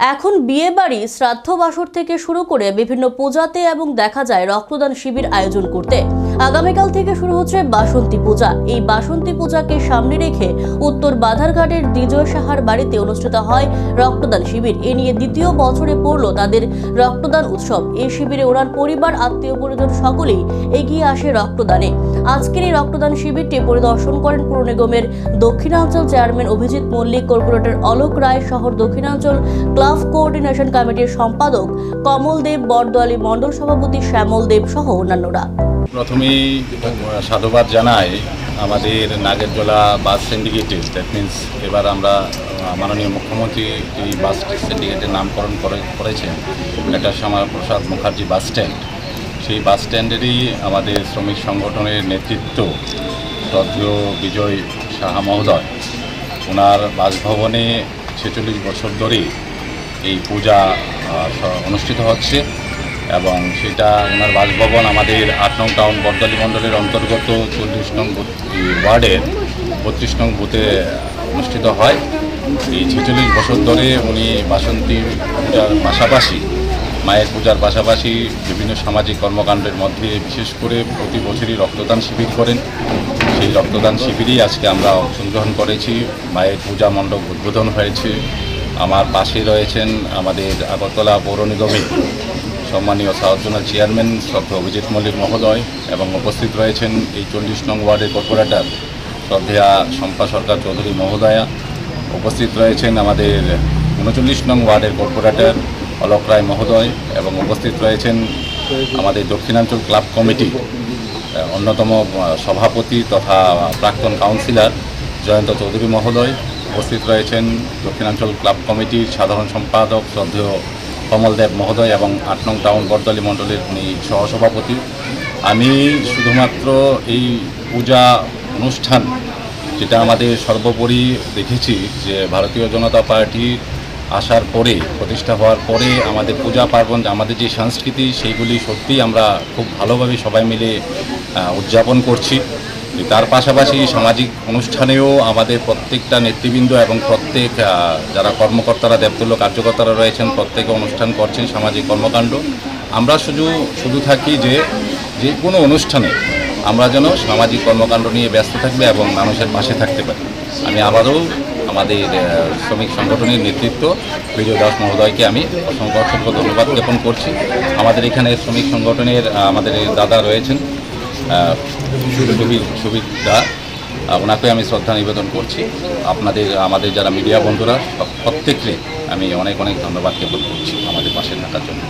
এখন বিয়ে বাড়ি শ্রাদ্ধ বাসর থেকে শুরু করে বিভিন্ন পূজাতে এবং দেখা যায় রক্তদান শিবির আয়োজন করতে। আগামীকাল থেকে শুরু হচ্ছে বাসন্তী পূজা। এই বাসন্তী পূজাকে সামনে রেখে উত্তর বাধারঘাটের দ্বিজয় সাহার বাড়িতে অনুষ্ঠিত হয় রক্তদান শিবির। এ নিয়ে দ্বিতীয় বছরে পড়ল তাদের রক্তদান উৎসব। এই শিবিরে ওনার পরিবার, আত্মীয় পরিজন সকলেই এগিয়ে আসে রক্তদানে। আজকের এই রক্তদান শিবিরটি পরিদর্শন করেন পুর নিগমের দক্ষিণাঞ্চল চেয়ারম্যান অভিজিৎ মল্লিক, কর্পোরেটর অলোক রায়, শহর দক্ষিণাঞ্চল ক্লাব কোঅর্ডিনেশন কমিটির সম্পাদক কমল দেব বরদোয়ালি মণ্ডল সভাপতি শ্যামল দেব সহ অন্যান্যরা। প্রথমেই সাধুবাদ জানাই আমাদের নাগেরজোলা বাস সিন্ডিকেটের দ্যাট মিন্স এবার আমরা মাননীয় মুখ্যমন্ত্রী এই বাস সিন্ডিকেটের নামকরণ করে, করেছেন। এটা শ্যামা প্রসাদ মুখার্জি বাস স্ট্যান্ড সেই বাস স্ট্যান্ডেরই আমাদের শ্রমিক সংগঠনের নেতৃত্ব শ্রদ্ধেয় বিজয় সাহা মহোদয়। ওনার বাসভবনে ছেচল্লিশ বছর ধরে এই পূজা অনুষ্ঠিত হচ্ছে এবং সেটা ওনার বাসভবন আমাদের আট নং টাউন বরদালি মণ্ডলের অন্তর্গত চল্লিশ নং ওয়ার্ডের বত্রিশ নং বুথে অনুষ্ঠিত হয়। এই ছেচল্লিশ বছর ধরে উনি বাসন্তী পূজার পাশাপাশি, মায়ের পূজার পাশাপাশি বিভিন্ন সামাজিক কর্মকাণ্ডের মধ্যে বিশেষ করে প্রতি বছরই রক্তদান শিবির করেন। সেই রক্তদান শিবিরেই আজকে আমরা অংশগ্রহণ করেছি। মায়ের পূজা মণ্ডপ উদ্বোধন হয়েছে। আমার পাশে রয়েছেন আমাদের আগরতলা পৌর নিগমের সম্মানীয় সাউথ জোনাল চেয়ারম্যান শ্রদ্ধা অভিজিৎ মল্লিক মহোদয় এবং উপস্থিত রয়েছেন এই চল্লিশ নং ওয়ার্ডের কর্পোরেটর শ্রদ্ধেয়া শম্পা সরকার চৌধুরী মহোদয়া। উপস্থিত রয়েছেন আমাদের উনচল্লিশ নং ওয়ার্ডের কর্পোরেটর অলোক রায় মহোদয় এবং উপস্থিত রয়েছেন আমাদের দক্ষিণাঞ্চল ক্লাব কমিটি, অন্যতম সভাপতি তথা প্রাক্তন কাউন্সিলর জয়ন্ত চৌধুরী মহোদয়। উপস্থিত রয়েছেন দক্ষিণাঞ্চল ক্লাব কমিটির সাধারণ সম্পাদক শ্রদ্ধেয় কমল দেব মহোদয় এবং আট নং টাউন বরদলি মণ্ডলের উনি সহসভাপতি। আমি শুধুমাত্র এই পূজা অনুষ্ঠান যেটা আমাদের সর্বোপরি দেখেছি যে ভারতীয় জনতা পার্টি আসার পরে, প্রতিষ্ঠা হওয়ার পরে আমাদের পূজা পার্বণ, আমাদের যে সংস্কৃতি, সেইগুলি সত্যিই আমরা খুব ভালোভাবে সবাই মিলে উদযাপন করছি। তার পাশাপাশি সামাজিক অনুষ্ঠানেও আমাদের প্রত্যেকটা নেতৃবৃন্দ এবং প্রত্যেক যারা কর্মকর্তারা, দেবতুল্য কার্যকর্তারা রয়েছেন, প্রত্যেকে অনুষ্ঠান করছেন সামাজিক কর্মকাণ্ড। আমরা শুধু শুধু থাকি যে যে কোনো অনুষ্ঠানে আমরা যেন সামাজিক কর্মকাণ্ড নিয়ে ব্যস্ত থাকবে এবং মানুষের পাশে থাকতে পারি। আমি আবারও আমাদের শ্রমিক সংগঠনের নেতৃত্ব, বিজয় দাস মহোদয়কে আমি অসংখ্য অসংখ্য ধন্যবাদ জ্ঞাপন করছি। আমাদের এখানে শ্রমিক সংগঠনের আমাদের দাদা রয়েছেন। সুবীর সুবীর ওনাকে আমি শ্রদ্ধা নিবেদন করছি। আপনাদের, আমাদের যারা মিডিয়া বন্ধুরা প্রত্যেককে আমি অনেক অনেক ধন্যবাদ জ্ঞাপন করছি আমাদের পাশে থাকার জন্য।